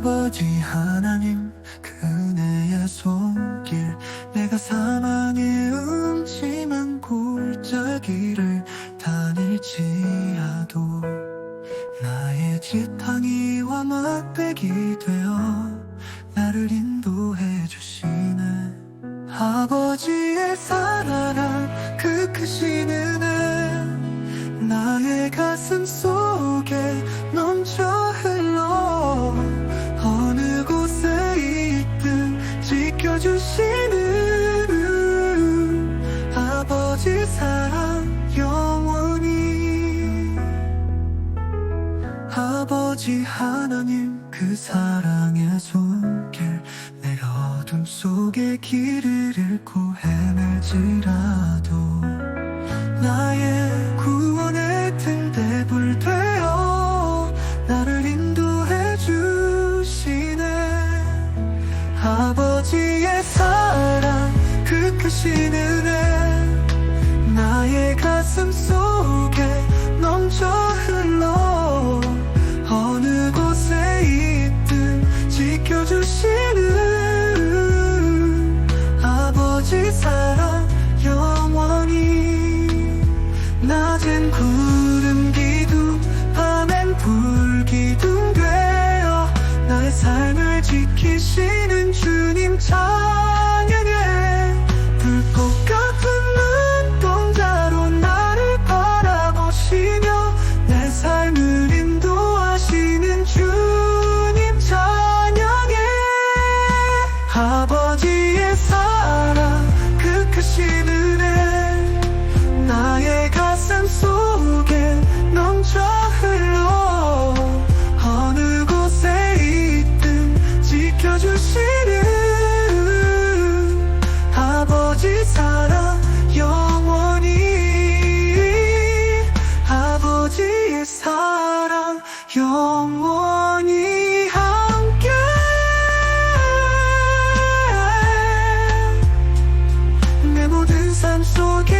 아버지 하나님 그네의 손길 내가 사망의 음심한 골짜기를 다닐지라도 나의 지팡이와 막대기 되어 나를 인도해 주시네. 아버지의 사랑한 그 크신 은혜 나의 가슴 속 주시는 아버지 사랑 영원히 아버지 하나님 그 사랑의 손길 내가 어둠 속에 길을 잃고 헤매지라도 나의 주신 은혜 나의 가슴 속에 넘쳐 흘러 어느 곳에 있든 지켜주시 아버지의 사랑 그 크신 은혜 나의 가슴 속에 넘쳐 흘러. 어느 곳에 있든 지켜주시는 아버지 사랑 영원히. 아버지의 사랑 영원히. so okay.